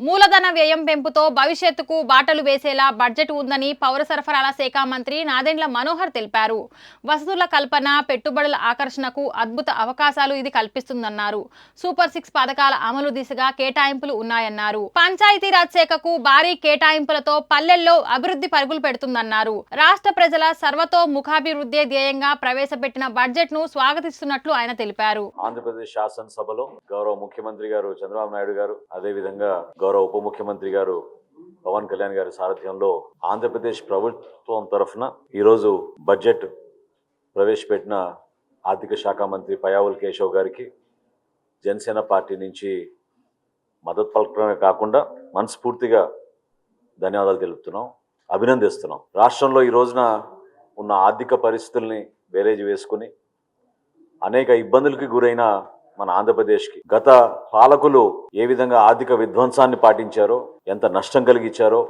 మూలధన వ్యయం పెంపుతో భవిష్యత్తుకు బాటలు వేసేలా బడ్జెట్ ఉందని పౌర సరఫరాల శాఖ మంత్రి నాదెండ్ల మనోహర్ తెలిపారు. వసతుల కల్పన పెట్టుబడుల ఆకర్షణకు అద్భుత అవకాశాలు ఇది కల్పిస్తుందన్నారు. సూపర్ సిక్స్ పథకాల అమలు దిశగా కేటాయింపులు ఉన్నాయన్నారు. పంచాయతీరాజ్ శాఖకు భారీ కేటాయింపులతో పల్లెల్లో అభివృద్ధి పరుగులు పెడుతుందన్నారు. రాష్ట్ర ప్రజల సర్వతో ముఖాభివృద్ధి ధ్యేయంగా ప్రవేశపెట్టిన బడ్జెట్ను స్వాగతిస్తున్నట్లు ఆయన తెలిపారు. ఆంధ్రప్రదేశ్ శాసనసభలో గౌరవ ముఖ్యమంత్రి గారు చంద్రబాబు నాయుడు గారు అదేవిధంగా గౌరవ ఉప ముఖ్యమంత్రి గారు పవన్ కళ్యాణ్ గారి సారథ్యంలో ఆంధ్రప్రదేశ్ ప్రభుత్వం తరఫున ఈరోజు బడ్జెట్ ప్రవేశపెట్టిన ఆర్థిక శాఖ మంత్రి పయావుల్ కేశవ్ గారికి జనసేన పార్టీ నుంచి మద్దతు పలకడమే కాకుండా మనస్ఫూర్తిగా ధన్యవాదాలు తెలుపుతున్నాం అభినందిస్తున్నాం. రాష్ట్రంలో ఈ రోజున ఉన్న ఆర్థిక పరిస్థితుల్ని బేరేజ్ వేసుకుని అనేక ఇబ్బందులకి గురైన మన ఆంధ్రప్రదేశ్కి. గత పాలకులు ఏ విధంగా ఆర్థిక విధ్వంసాన్ని పాటించారో ఎంత నష్టం కలిగించారో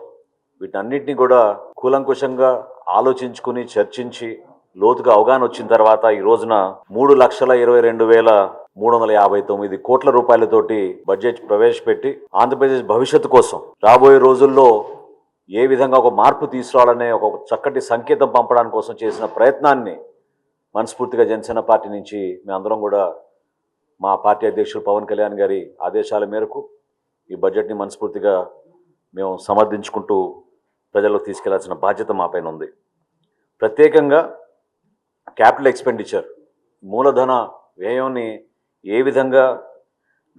వీటన్నిటిని కూడా కూలంకుషంగా ఆలోచించుకుని చర్చించి లోతుగా అవగాహన వచ్చిన తర్వాత ఈ రోజున మూడు లక్షల ఇరవై రెండు వేల మూడు వందల యాభై తొమ్మిది కోట్ల రూపాయలతోటి బడ్జెట్ ప్రవేశపెట్టి ఆంధ్రప్రదేశ్ భవిష్యత్తు కోసం రాబోయే రోజుల్లో ఏ విధంగా ఒక మార్పు తీసుకురావాలనే ఒక చక్కటి సంకేతం పంపడానికి కోసం చేసిన ప్రయత్నాన్ని మనస్ఫూర్తిగా జనసేన పార్టీ నుంచి మేము అందరం కూడా మా పార్టీ అధ్యక్షుడు పవన్ కళ్యాణ్ గారి ఆదేశాల మేరకు ఈ బడ్జెట్ని మనస్ఫూర్తిగా మేము సమర్థించుకుంటూ ప్రజలకు తీసుకెళ్ళాల్సిన బాధ్యత మా పైన ఉంది. ప్రత్యేకంగా క్యాపిటల్ ఎక్స్పెండిచర్ మూలధన వ్యయాన్ని ఏ విధంగా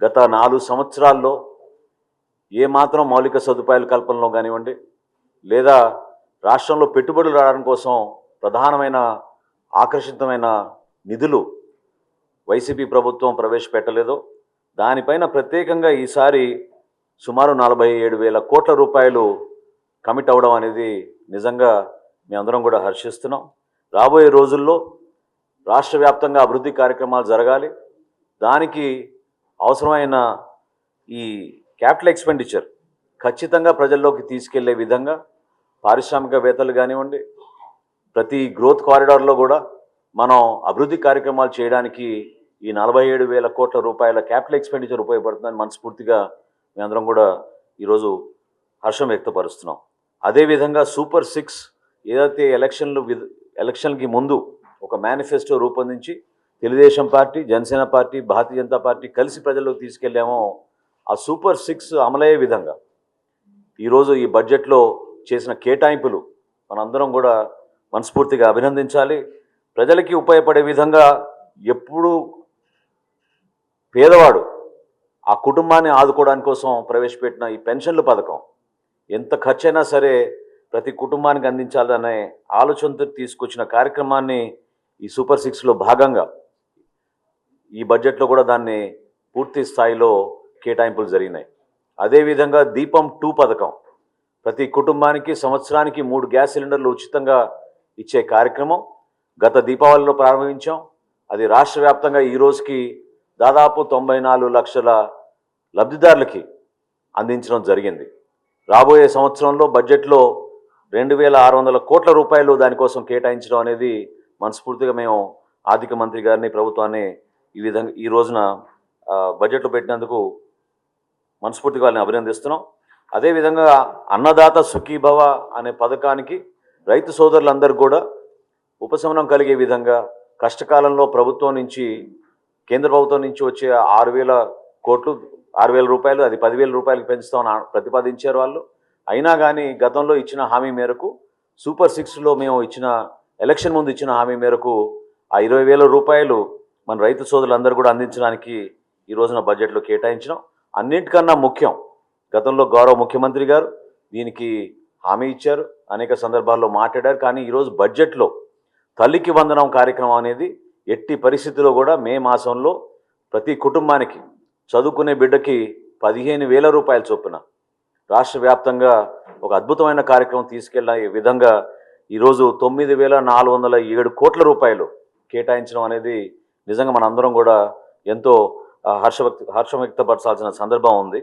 గత నాలుగు సంవత్సరాల్లో ఏమాత్రం మౌలిక సదుపాయాల కల్పనలో కానివ్వండి లేదా రాష్ట్రంలో పెట్టుబడులు రావడం కోసం ప్రధానమైన ఆకర్షితమైన నిధులు వైసీపీ ప్రభుత్వం ప్రవేశపెట్టలేదో. దానిపైన ప్రత్యేకంగా ఈసారి సుమారు నలభై ఏడు వేల కోట్ల రూపాయలు కమిట్ అవ్వడం అనేది నిజంగా మేమందరం కూడా హర్షిస్తున్నాం. రాబోయే రోజుల్లో రాష్ట్ర వ్యాప్తంగా అభివృద్ధి కార్యక్రమాలు జరగాలి. దానికి అవసరమైన ఈ క్యాపిటల్ ఎక్స్పెండిచర్ ఖచ్చితంగా ప్రజల్లోకి తీసుకెళ్ళే విధంగా పారిశ్రామికవేత్తలు కానివ్వండి ప్రతి గ్రోత్ కారిడార్లో కూడా మనం అభివృద్ధి కార్యక్రమాలు చేయడానికి ఈ నలభై ఏడు వేల కోట్ల రూపాయల క్యాపిటల్ ఎక్స్పెండిచర్ ఉపయోగపడుతుందని మనస్ఫూర్తిగా మేమందరం కూడా ఈరోజు హర్షం వ్యక్తపరుస్తున్నాం. అదేవిధంగా సూపర్ సిక్స్ ఏదైతే ఎలక్షన్లు విధ- ఎలక్షన్కి ముందు ఒక మేనిఫెస్టో రూపొందించి Telugudesam party Janasena party Bharatiya Janata party కలిసి ప్రజల్లోకి తీసుకెళ్ళామో ఆ సూపర్ సిక్స్ అమలయ్యే విధంగా ఈరోజు ఈ బడ్జెట్లో చేసిన కేటాయింపులు మనందరం కూడా మనస్ఫూర్తిగా అభినందించాలి. ప్రజలకి ఉపయోగపడే విధంగా ఎప్పుడూ పేదవాడు ఆ కుటుంబాన్ని ఆదుకోవడానికి కోసం ప్రవేశపెట్టిన ఈ పెన్షన్ల పథకం ఎంత ఖర్చైనా సరే ప్రతి కుటుంబానికి అందించాలనే ఆలోచనతో తీసుకొచ్చిన కార్యక్రమాన్ని ఈ సూపర్ సిక్స్లో భాగంగా ఈ బడ్జెట్లో కూడా దాన్ని పూర్తి స్థాయిలో కేటాయింపులు జరిగినాయి. అదేవిధంగా దీపం టూ పథకం ప్రతి కుటుంబానికి సంవత్సరానికి మూడు గ్యాస్ సిలిండర్లు ఉచితంగా ఇచ్చే కార్యక్రమం గత దీపావళిలో ప్రారంభించాం. అది రాష్ట్ర వ్యాప్తంగా ఈ రోజుకి దాదాపు తొంభై నాలుగు లక్షల లబ్ధిదారులకి అందించడం జరిగింది. రాబోయే సంవత్సరంలో బడ్జెట్లో రెండు వేల ఆరు వందల కోట్ల రూపాయలు దానికోసం కేటాయించడం అనేది మనస్ఫూర్తిగా మేము ఆర్థిక మంత్రి గారిని ప్రభుత్వాన్ని ఈ విధంగా ఈ రోజున బడ్జెట్లో పెట్టినందుకు మనస్ఫూర్తిగా వాళ్ళని అభినందిస్తున్నాం. అదేవిధంగా అన్నదాత సుఖీభవ అనే పథకానికి రైతు సోదరులందరూ కూడా ఉపశమనం కలిగే విధంగా కష్టకాలంలో ప్రభుత్వం నుంచి కేంద్ర ప్రభుత్వం నుంచి వచ్చే ఆరు వేల కోట్లు ఆరు వేల రూపాయలు అది పదివేల రూపాయలకు పెంచుతామని ప్రతిపాదించారు వాళ్ళు. అయినా కానీ గతంలో ఇచ్చిన హామీ మేరకు సూపర్ సిక్స్లో మేము ఇచ్చిన ఎలక్షన్ ముందు ఇచ్చిన హామీ మేరకు ఆ ఇరవై వేల రూపాయలు మన రైతు సోదరులందరూ కూడా అందించడానికి ఈ రోజున బడ్జెట్లో కేటాయించడం అన్నింటికన్నా ముఖ్యం గతంలో గౌరవ ముఖ్యమంత్రి గారు దీనికి హామీ ఇచ్చారు అనేక సందర్భాల్లో మాట్లాడారు. కానీ ఈరోజు బడ్జెట్లో తల్లికి వందనం కార్యక్రమం అనేది ఎట్టి పరిస్థితిలో కూడా మే మాసంలో ప్రతి కుటుంబానికి చదువుకునే బిడ్డకి పదిహేను వేల రూపాయల చొప్పున రాష్ట్ర వ్యాప్తంగా ఒక అద్భుతమైన కార్యక్రమం తీసుకెళ్ళే విధంగా ఈరోజు తొమ్మిది వేల నాలుగు వందల ఏడు కోట్ల రూపాయలు కేటాయించడం అనేది నిజంగా మనందరం కూడా ఎంతో ఆ, హర్ష హర్షం వ్యక్తపరచాల్సిన సందర్భం ఉంది.